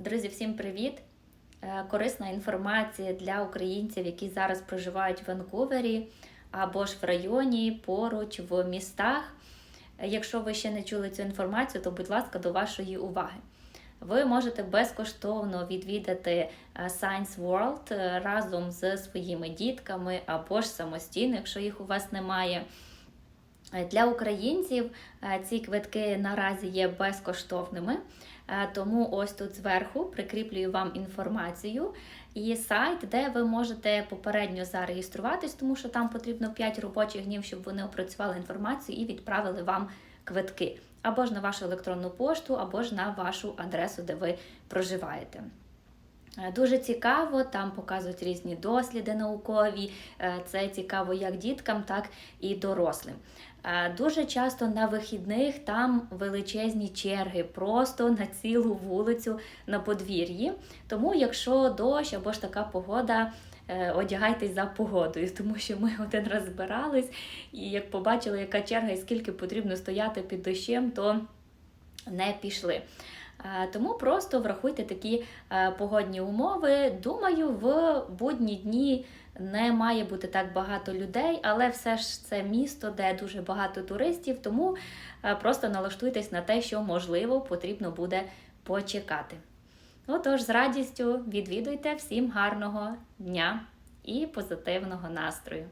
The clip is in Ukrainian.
Друзі, всім привіт! Е, Корисна інформація для українців, які зараз проживають в Ванкувері або ж в районі, поруч, в містах. Е, Якщо ви ще не чули цю інформацію, то будь ласка, до вашої уваги. Ви можете безкоштовно відвідати е, Science World разом з своїми дітками або ж самостійно, якщо їх у вас немає. Е, Для українців е, ці квитки наразі є безкоштовними, е, тому ось тут зверху прикріплюю вам інформацію і сайт, де ви можете попередньо зареєструватись, тому що там потрібно 5 робочих днів, щоб вони опрацювали інформацію і відправили вам квитки або ж на вашу електронну пошту, або ж на вашу адресу, де ви проживаєте. Е, Дуже цікаво, там показують різні досліди наукові. Е, Це цікаво як діткам, так і дорослим. Е, Дуже часто на вихідних там величезні черги, просто на цілу вулицю на подвір'ї. Тому, якщо дощ або ж така погода, одягайтесь за погодою, тому що ми один раз збирались, і як побачили, яка черга і скільки потрібно стояти під дощем, то не пішли. Е, Тому просто врахуйте такі е, погодні умови. Думаю, в будні дні не має бути так багато людей, але все ж це місто, де дуже багато туристів, тому е, просто налаштуйтесь на те, що можливо потрібно буде почекати. Отож, з радістю відвідуйте всім гарного дня і позитивного настрою.